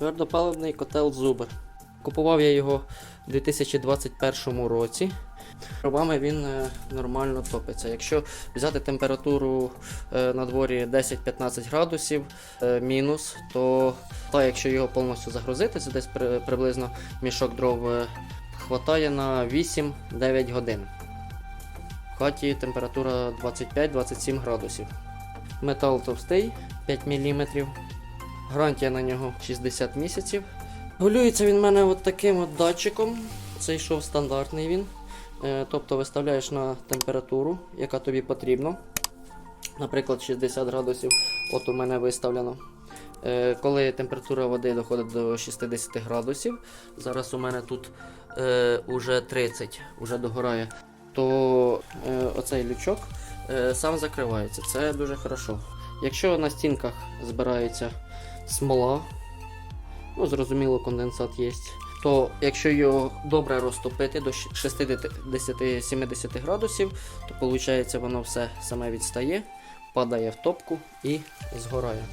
Твердопаливний котел Зубр. Купував я його у 2021 році. Дровами він е, нормально топиться. Якщо взяти температуру е, на дворі 10-15 градусів е, мінус, то та, якщо його повністю загрузити, це десь при- приблизно мішок дров хватає на 8-9 годин. В хаті температура 25-27 градусів. Метал товстий 5 мм. Гарантія на нього 60 місяців. Гулюється він в мене от таким от датчиком. Це йшов стандартний він. Е, Тобто виставляєш на температуру, яка тобі потрібна. Наприклад, 60 градусів. От у мене виставлено. Е, Коли температура води доходить до 60 градусів, зараз у мене тут е, уже 30, уже догорає, то е, оцей лючок е, сам закривається. Це дуже хорошо. Якщо на стінках збирається смола, ну зрозуміло, конденсат є, то якщо його добре розтопити до 60-70 градусів, то виходить воно все саме відстає, падає в топку і згорає.